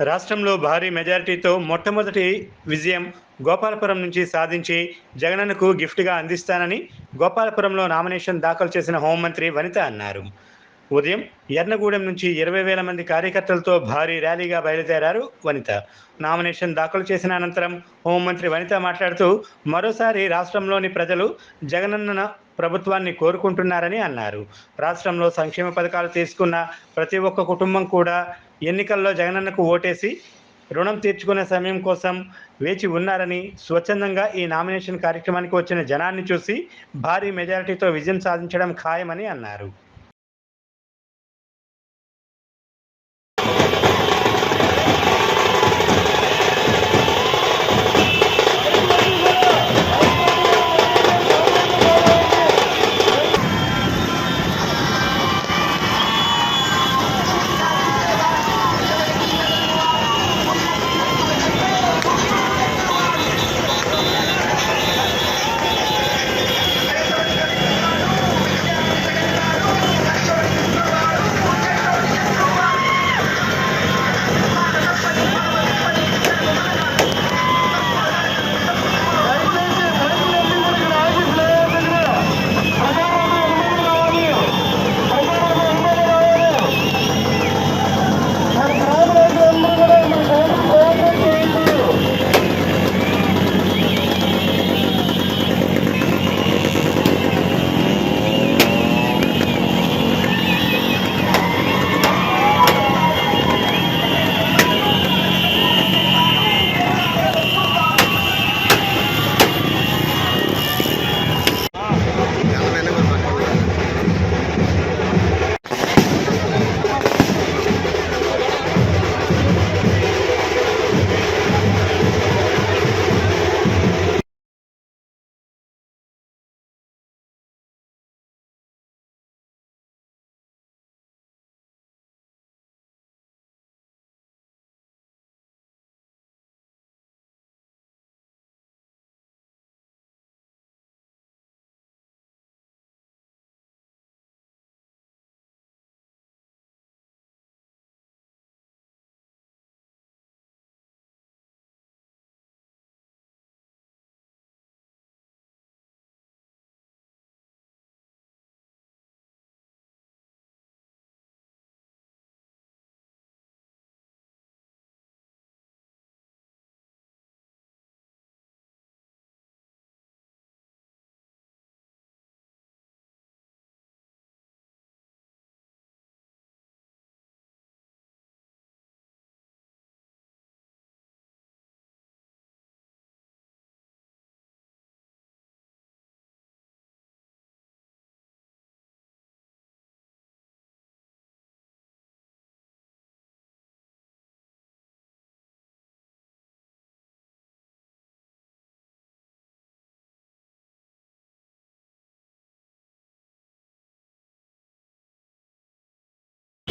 రాష్ట్రంలో భారీ మెజారిటీతో మొట్టమొదటి విజయం గోపాలపురం నుంచి సాధించి జగనన్నకు గిఫ్ట్గా అందిస్తానని గోపాలపురంలో నామినేషన్ దాఖలు చేసిన హోంమంత్రి వనిత అన్నారు. ఉదయం ఎర్నగూడెం నుంచి ఇరవై వేల మంది కార్యకర్తలతో భారీ ర్యాలీగా బయలుదేరారు వనిత. నామినేషన్ దాఖలు చేసిన అనంతరం హోంమంత్రి వనిత మాట్లాడుతూ మరోసారి రాష్ట్రంలోని ప్రజలు జగనన్న ప్రభుత్వాన్ని కోరుకుంటున్నారని అన్నారు. రాష్ట్రంలో సంక్షేమ పథకాలు తీసుకున్న ప్రతి ఒక్క కుటుంబం కూడా ఎన్నికల్లో జగనన్నకు ఓటేసి రుణం తీర్చుకునే సమయం కోసం వేచి ఉన్నారని స్వచ్ఛందంగా ఈ నామినేషన్ కార్యక్రమానికి వచ్చిన జనాన్ని చూసి భారీ మెజారిటీతో విజయం సాధించడం ఖాయమని అన్నారు.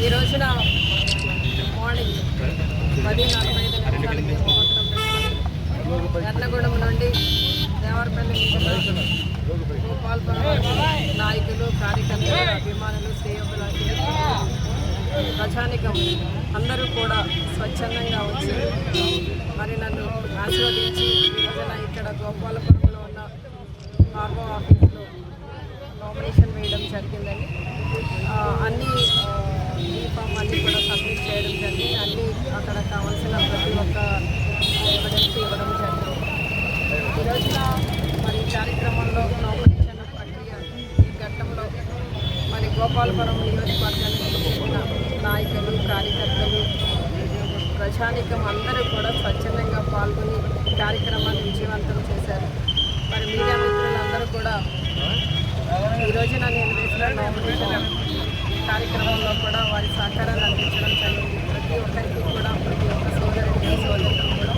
ఈ రోజున మార్నింగ్ పది నలభై ఐదు నిమిషాలకి ఎర్నగూడెం నుండి దేవరపల్లి మీదుగా గోపాల్పురం నాయకులు కార్యకర్తలు అభిమానులు శ్రేయోభిలాషులు ప్రజానికం అందరూ కూడా స్వచ్ఛందంగా వచ్చి మరి నన్ను ఆశీర్వదించి ఈ ఇక్కడ గోపాలపురంలో ఉన్న ఫార్మో ఆఫీస్లో నామినేషన్ వేయడం జరిగిందని అన్ని అన్ని ఫామ్ అన్నీ కూడా సబ్మిట్ చేయడం జరిగింది. అన్ని అక్కడ కావాల్సిన ప్రతి ఒక్క ఎవిడెన్స్ ఇవ్వడం జరిగింది. ఈ రోజున మరి కార్యక్రమంలో నామినేషన్ ప్రక్రియ ఈ ఘట్టంలో మరి గోపాలపురం నియోజకవర్గానికి చెందిన నాయకులు కార్యకర్తలు ప్రజానికం అందరూ కూడా స్వచ్ఛందంగా పాల్గొని కార్యక్రమాన్ని విజయవంతం చేశారు. మరి మీడియా మిత్రులందరూ కూడా ఈ రోజున నేను వేసిన నామినేషన్ కార్యక్రమంలో కూడా వారి సహకారాన్ని అందించడం జరిగింది. ప్రతి ఒక్కరికి కూడా ప్రతి ఒక్క సోదరుడికి సోదరులకు కూడా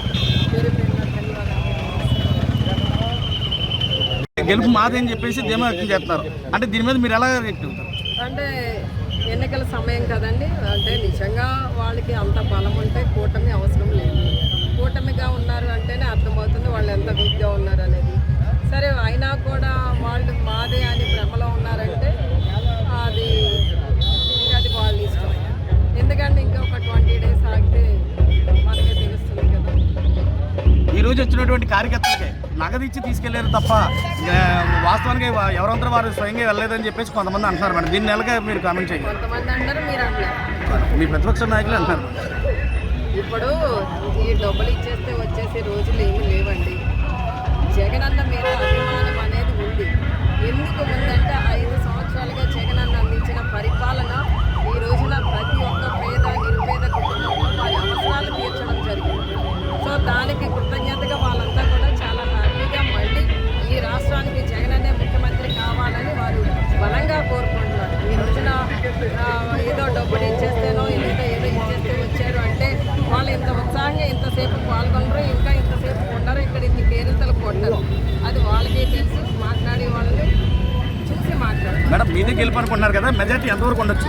పేరు పేరున ధన్యవాదాలు. గెలుపు మాదని చెప్పేసి ధీమా వ్యక్తం చేస్తున్నారు. అంటే దీని మీద మీరు ఎలా అంటే ఎన్నికల సమయం కదండి. అంటే నిజంగా వాళ్ళకి అంత బలం ఉంటే కూటమి అవసరం లేదు. కూటమిగా ఉన్నారు అంటేనే అర్థమవుతుంది వాళ్ళు ఎంత వీక్గా ఉన్నారు అనేది. ఉన్నటువంటి కార్యకర్తలకి నగదు ఇచ్చి తీసుకెళ్ళారు తప్ప వాస్తవానికి ఎవరంతా వారు స్వయంగా వెళ్ళలేదని చెప్పేసి కొంతమంది అంటున్నారు మేడం. దీన్ని నెలగా మీరు కామెంట్ అంటారు మీ ప్రతిపక్ష నాయకులు అంటున్నారు. ఇప్పుడు ఈ డబ్బులు ఇచ్చేస్తే వచ్చేసి రోజులు ఏమీ లేవండి. జగనన్న మీద అభిమానం అనేది ఉంది. ఎందుకు ఉందంటే గెలుపు అనుకుంటున్నారు కదా మెజార్టీ ఎంతవరకు ఉండొచ్చు?